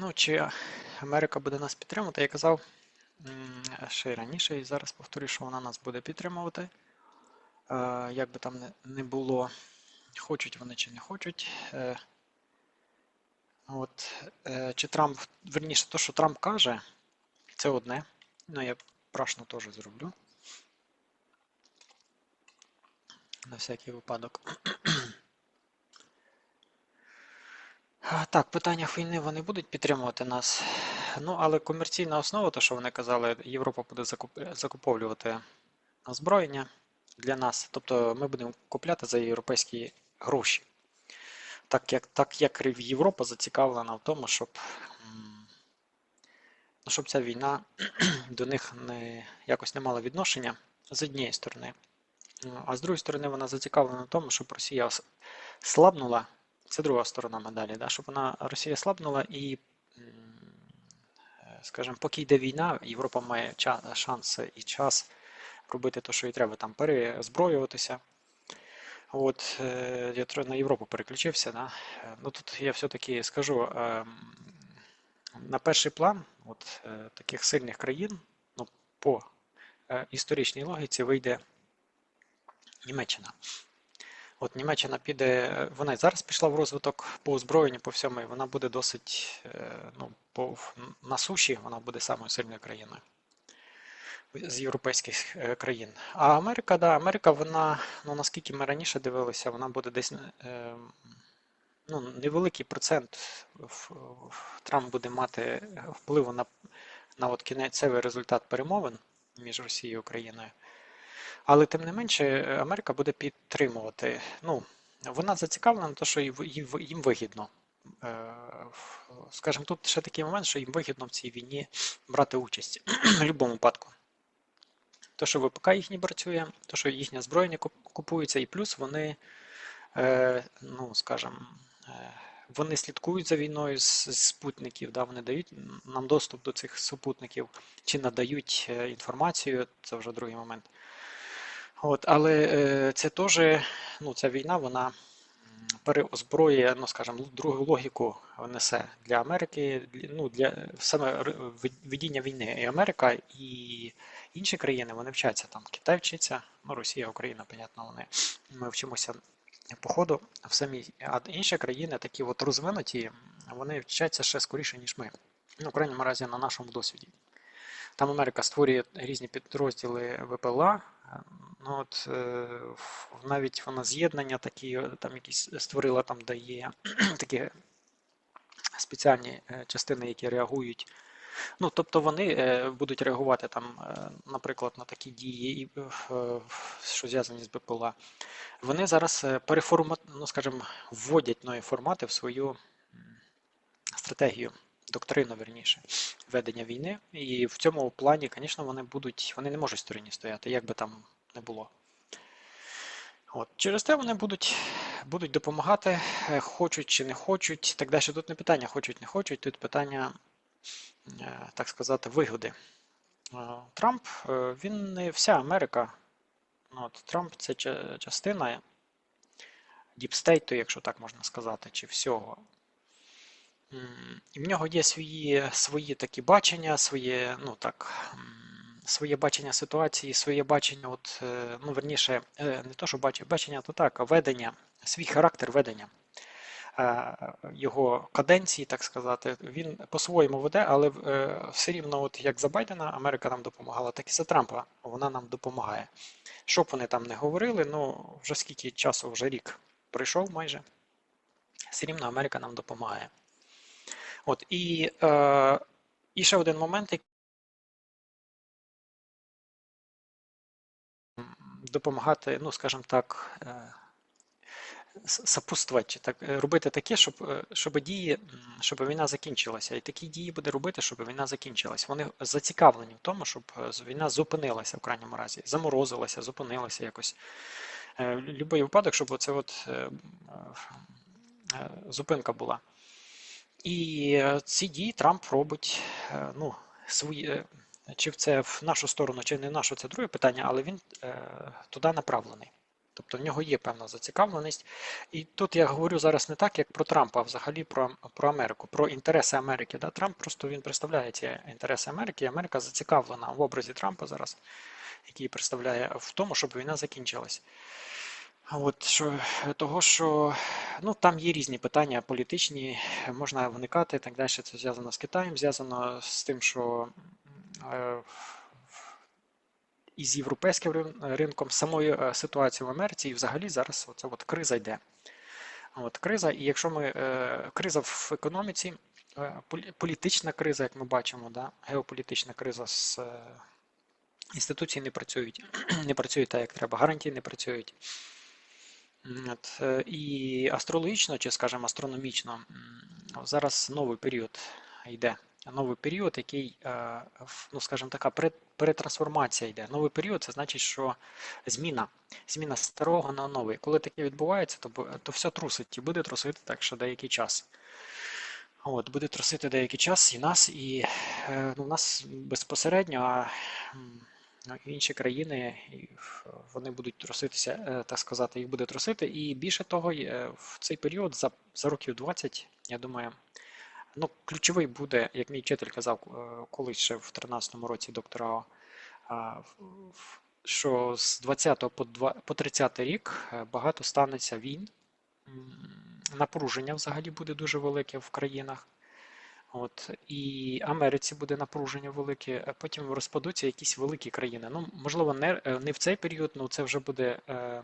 Ну, чи Америка буде нас підтримувати, я казав ще й раніше, і зараз повторюю, що вона нас буде підтримувати. Е, Як би там не- було, хочуть вони чи не хочуть. Е, От, е, чи Трамп, верніше, то, що Трамп каже, це одне. Ну, я прашно теж зроблю. На всякий випадок. А, Так, в питаннях війни вони будуть підтримувати нас. Ну, але комерційна основа, то що вони казали, Європа буде закуп- закуповувати озброєння для нас. Тобто ми будемо купляти за європейські гроші. Так як, так як Європа зацікавлена в тому, щоб, щоб ця війна до них не, якось не мала відношення з однієї сторони. А з другої сторони, вона зацікавлена в тому, щоб Росія слабнула. Це друга сторона медалі, да? щоб вона Росія слабнула і, скажімо, поки йде війна, Європа має шанс і час робити те, що їй треба, там перезброюватися. От е, я на Європу переключився. Да? Ну тут я все-таки скажу ем, на перший план от, е, таких сильних країн, ну, по е, історичній логіці вийде Німеччина. От Німеччина піде, вона і зараз пішла в розвиток по озброєнню, по всьому, і вона буде досить, е, ну, по, на суші вона буде самою сильною країною з європейських е, країн. А Америка, да, Америка, вона, ну наскільки ми раніше дивилися, вона буде десь е, ну, невеликий процент Трамп буде мати впливу на, на от кінцевий результат перемовин між Росією і Україною. Але тим не менше, Америка буде підтримувати. Ну, вона зацікавлена на те, що їм вигідно. Е, Скажімо, тут ще такий момент, що їм вигідно в цій війні брати участь в будь-якому випадку. То, що ВПК їхній працює, то, що їхнє озброєння купується, і плюс вони, е, ну, скажімо, е, вони слідкують за війною з, з спутників, да, вони дають нам доступ до цих супутників чи надають інформацію, це вже другий момент. От, але е, це теж, ну, ця війна, вона переозброює, ну, скажімо, другу логіку несе для Америки, ну, для саме ведіння війни. І Америка і інші країни, вони вчаться там. Китай вчиться, ну, Росія, Україна, понятно, вони. Ми вчимося по ходу в самій, а інші країни, такі от розвинуті, вони вчаться ще скоріше, ніж ми. Ну, в крайньому разі, на нашому досвіді. Там Америка створює різні підрозділи ВПЛА. Е, Ну, от, е, навіть вона з'єднання такі, е, там якісь створила, там, де є такі спеціальні е, частини, які реагують. Ну, тобто вони е, будуть реагувати там, е, наприклад, на такі дії, е, що зв'язані з БПЛА. Вони зараз е, переформат, ну, скажімо, вводять нові формати в свою стратегію, доктрину, верніше, ведення війни. І в цьому плані, звісно, вони будуть, вони не можуть стороні стояти, як би там не було. От. Через те вони будуть, будуть допомагати, е, хочуть чи не хочуть. Так далі. Тут не питання, хочуть, не хочуть, тут питання, е, так сказати, вигоди. Е, Трамп, він не вся Америка. От, Трамп це ча- частина діпстейту, якщо так можна сказати, чи всього. І в нього є свої, свої такі бачення, своє, ну так, своє бачення ситуації, своє бачення, от, е, ну, верніше, е, не то, що бачення, бачення, то так, а ведення, свій характер ведення. Е, Його каденції, так сказати, він по-своєму веде, але все рівно, от як за Байдена Америка нам допомагала, так і за Трампа вона нам допомагає. Що б вони там не говорили, ну вже скільки часу, вже рік пройшов майже, все рівно Америка нам допомагає. От і, і ще один момент, допомагати, ну скажімо так, е, с- сопутствувати, чи так е, робити таке, щоб, е, щоб дії, щоб війна закінчилася. І такі дії буде робити, щоб війна закінчилася. Вони зацікавлені в тому, щоб війна зупинилася в крайньому разі, заморозилася, зупинилася якось. Любий випадок, щоб оце от зупинка була. І ці дії Трамп робить, ну, свої, чи це в нашу сторону, чи не в нашу, це друге питання, але він е, туди направлений. Тобто в нього є певна зацікавленість. І тут я говорю зараз не так, як про Трампа, а взагалі про, про Америку, про інтереси Америки. Да? Трамп просто він представляє ці інтереси Америки, і Америка зацікавлена в образі Трампа зараз, який представляє в тому, щоб війна закінчилась. От що того, що ну там є різні питання політичні, можна виникати і так далі. Це зв'язано з Китаєм, зв'язано з тим, що із європейським ринком, самою е, ситуацією в Америці, і взагалі зараз оця от криза йде. От криза, і якщо ми е, криза в економіці, е, політична криза, як ми бачимо, да, геополітична криза з е, інституції не працюють, не працюють так, як треба, гарантії не працюють. От, е, і астрологічно, чи скажімо, астрономічно, зараз новий період йде. Новий період, який, е, ну скажімо така, пере- перетрансформація йде. Новий період це значить, що зміна, зміна старого на новий. Коли таке відбувається, то, то все трусить і буде трусити так, що деякий час. От, буде трусити деякий час і нас, і е, ну, нас безпосередньо, а ну, інші країни вони будуть труситися, е, так сказати, їх буде трусити. І більше того, в цей період за, за років 20, я думаю, ну, ключовий буде, як мій вчитель казав е, колись ще в 13-му році доктора, в- що з 20 по 2 по 30 рік е, багато станеться війн. Напруження взагалі буде дуже велике в країнах. От, і Америці буде напруження велике, а потім розпадуться якісь великі країни. Ну, можливо, не, е, не в цей період, але це вже буде е,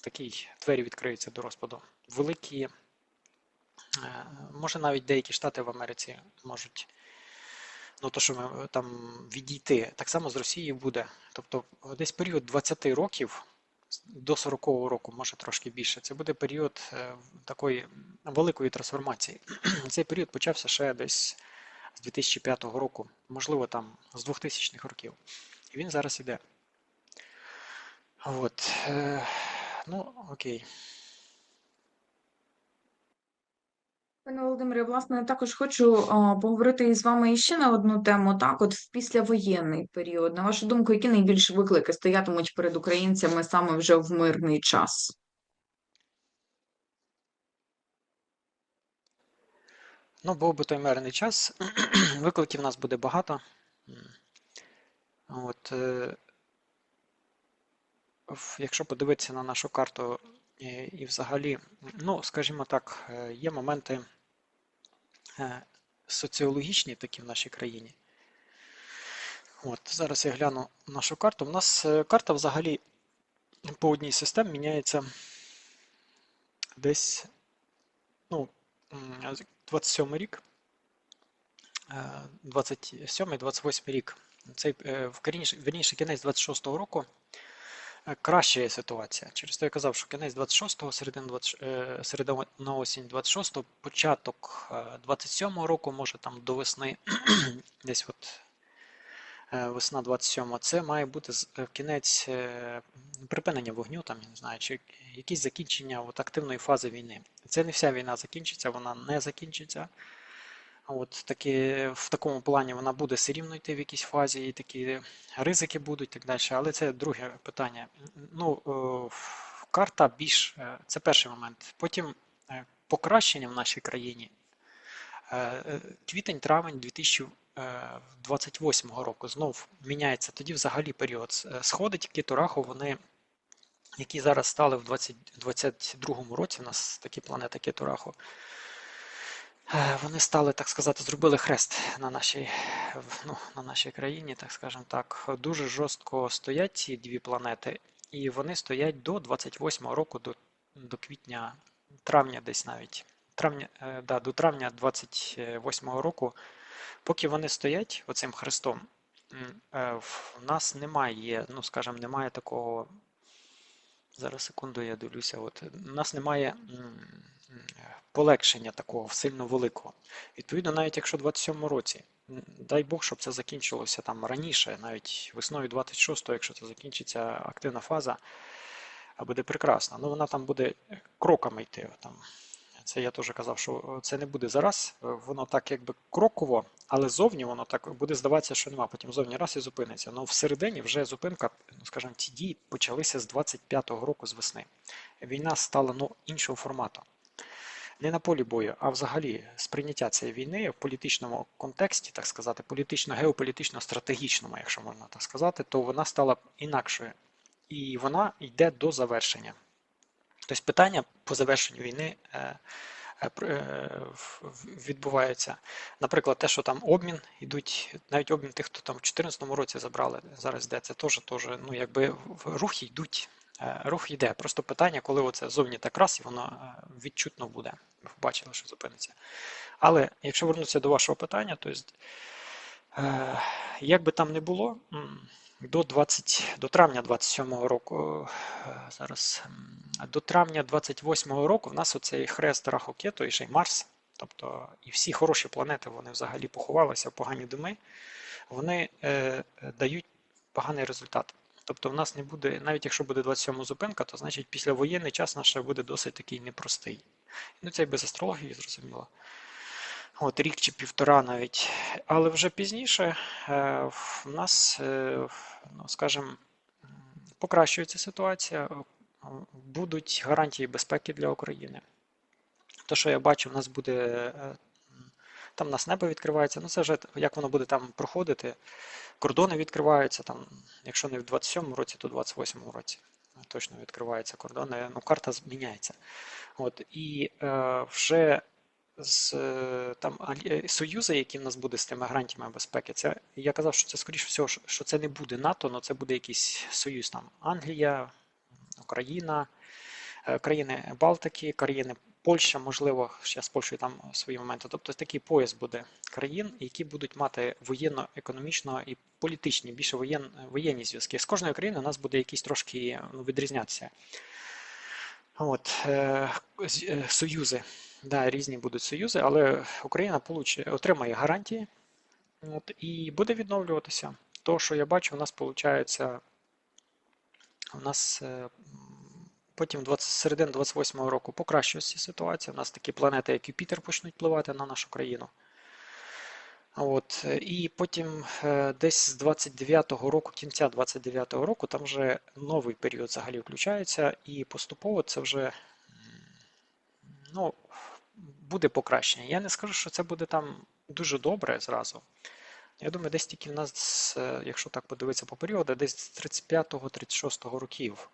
такий двері відкриються до розпаду. Великі, е, може навіть деякі штати в Америці можуть, ну то, що ми е, там відійти, так само з Росією буде. Тобто десь період 20 років до 40-го року, може трошки більше. Це буде період е, такої великої трансформації. Цей період почався ще десь з 2005 року, можливо, там з 2000-х років. І він зараз іде. От. е, Ну, окей. Пане Володимире, власне, також хочу поговорити із вами іще на одну тему. Так, от в післявоєнний період, на вашу думку, які найбільші виклики стоятимуть перед українцями саме вже в мирний час? Ну, був би той мирний час. Викликів в нас буде багато. От, е, якщо подивитися на нашу карту і, і взагалі, ну, скажімо так, е, є моменти е, соціологічні такі в нашій країні. От, зараз я гляну нашу карту. У нас е, карта взагалі по одній системі міняється десь, ну, м, 27 рік, е, 27-28 рік. Цей е, в вірніше кінець 26-го року е, краща є ситуація. Через те я казав, що кінець 26-го, середина 20, е, середина осінь 26-го, початок е, 27-го року, може там до весни, десь от е, весна 27-го, це має бути е, кінець е, припинення вогню, там, я не знаю, чи якісь закінчення от, активної фази війни. Це не вся війна закінчиться, вона не закінчиться. От такі, в такому плані вона буде все рівно йти в якійсь фазі, і такі ризики будуть так далі. Але це друге питання. Ну, е, карта більш е, це перший момент. Потім е, покращення в нашій країні. Квітень-травень 2028 року знов міняється. Тоді взагалі період сходить киту раху, вони, які зараз стали в 2022 році, у нас такі планети киту раху. Е, Вони стали, так сказати, зробили хрест на нашій, ну, на нашій країні, так скажемо так. Дуже жорстко стоять ці дві планети, і вони стоять до 28-го року, до, до квітня, травня десь навіть. Травня, е, да, до травня 28-го року, поки вони стоять оцим хрестом, е, в нас немає, ну скажімо, немає такого. Зараз секунду, я дивлюся. От у нас немає полегшення такого сильно великого. Відповідно, навіть якщо в 27 році, дай Бог, щоб це закінчилося там раніше, навіть весною 26-го, якщо це закінчиться активна фаза, буде прекрасно. Ну вона там буде кроками йти. Там Це я теж казав, що це не буде зараз, воно так якби кроково, але зовні воно так буде здаватися, що нема. Потім зовні раз і зупиниться. Ну всередині вже зупинка, ну скажімо, ці дії почалися з 25-го року з весни. Війна стала ну, іншого формату. Не на полі бою, а взагалі сприйняття цієї війни в політичному контексті, так сказати, політично-геополітично-стратегічному, якщо можна так сказати, то вона стала інакшою. І вона йде до завершення. Тобто питання по завершенню війни е, е, е, відбуваються. Наприклад, те, що там обмін йдуть, навіть обмін тих, хто там в 2014 році забрали, зараз йде, це теж, теж ну, якби рухи йдуть. Е, Рух йде. Просто питання, коли оце зовні так раз, і воно е, відчутно буде. Ви побачили, що зупиниться. Але якщо вернутися до вашого питання, то е, як би там не було, до 20, до травня 27-го року, зараз до травня 28-го року в нас оцей хрест Рахокету і ще й Марс, тобто і всі хороші планети, вони взагалі поховалися в погані дими, вони е, дають поганий результат. Тобто в нас не буде, навіть якщо буде 27 зупинка, то значить післявоєнний час наш буде досить такий непростий. Ну це і без астрології, зрозуміло. От рік чи півтора навіть. Але вже пізніше е, в нас, е, ну, скажімо, покращується ситуація, е, будуть гарантії безпеки для України. То, що я бачу, в нас буде. Там у нас небо відкривається, ну це вже як воно буде там проходити. Кордони відкриваються, там, якщо не в 27-му році, то в 28-му році. Точно відкриваються кордони. Ну, карта зміняється. От, і е, вже з е, там е, союзи, які в нас буде з тими гарантіями безпеки, це я казав, що це скоріш всього, що- що це не буде НАТО, але це буде якийсь союз там Англія, Україна, е, країни Балтики, країни Польща, можливо, ще з Польщею там свої моменти. Тобто такий пояс буде країн, які будуть мати воєнно-економічно і політичні, більше воєн, воєнні зв'язки. З кожної країни у нас буде якийсь трошки ну, відрізнятися. От, е, е, союзи. Да, різні будуть союзи, але Україна получить, отримає гарантії от, і буде відновлюватися. То, що я бачу, у нас виходить, у нас е, потім 20, середини 28-го року покращується ситуація. У нас такі планети, як Юпітер, почнуть впливати на нашу країну. От, і потім е, десь з 29-го року, кінця 29-го року, там вже новий період взагалі включається, і поступово це вже ну, буде покращення. Я не скажу, що це буде там дуже добре зразу. Я думаю, десь тільки в нас, е, якщо так подивитися по періоду, десь з 35-36 років.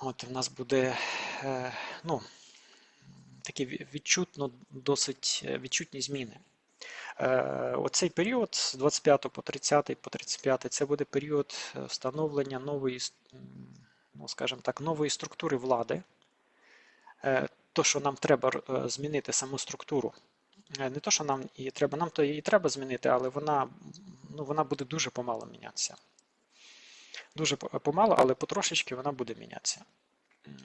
От в нас буде е, ну, такі відчутно досить е, відчутні зміни. Е, Оцей період з 25 по 30 по 35 це буде період встановлення нової, ну, скажімо так, нової структури влади. То, що нам треба змінити саму структуру. Не то, що нам і треба, нам то її треба змінити, але вона, ну, вона буде дуже помало мінятися. Дуже по- помало, але потрошечки вона буде мінятися.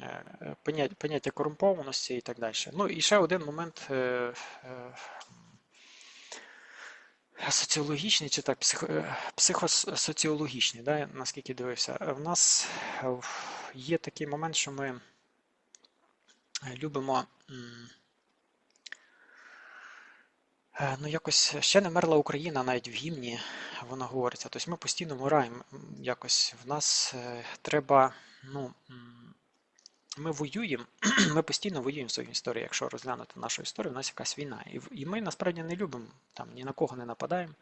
Е, Поняття, корумпованості і так далі. Ну і ще один момент е, е, соціологічний чи так, психосоціологічний, да, наскільки дивився. В нас є такий момент, що ми любимо. Е, Ну, якось ще не мерла Україна, навіть в гімні воно говориться. Тобто ми постійно мораємо. Якось в нас е, треба, ну, ми воюємо, ми постійно воюємо в своїй історії. Якщо розглянути нашу історію, у нас якась війна. І, і ми насправді не любимо там ні на кого не нападаємо.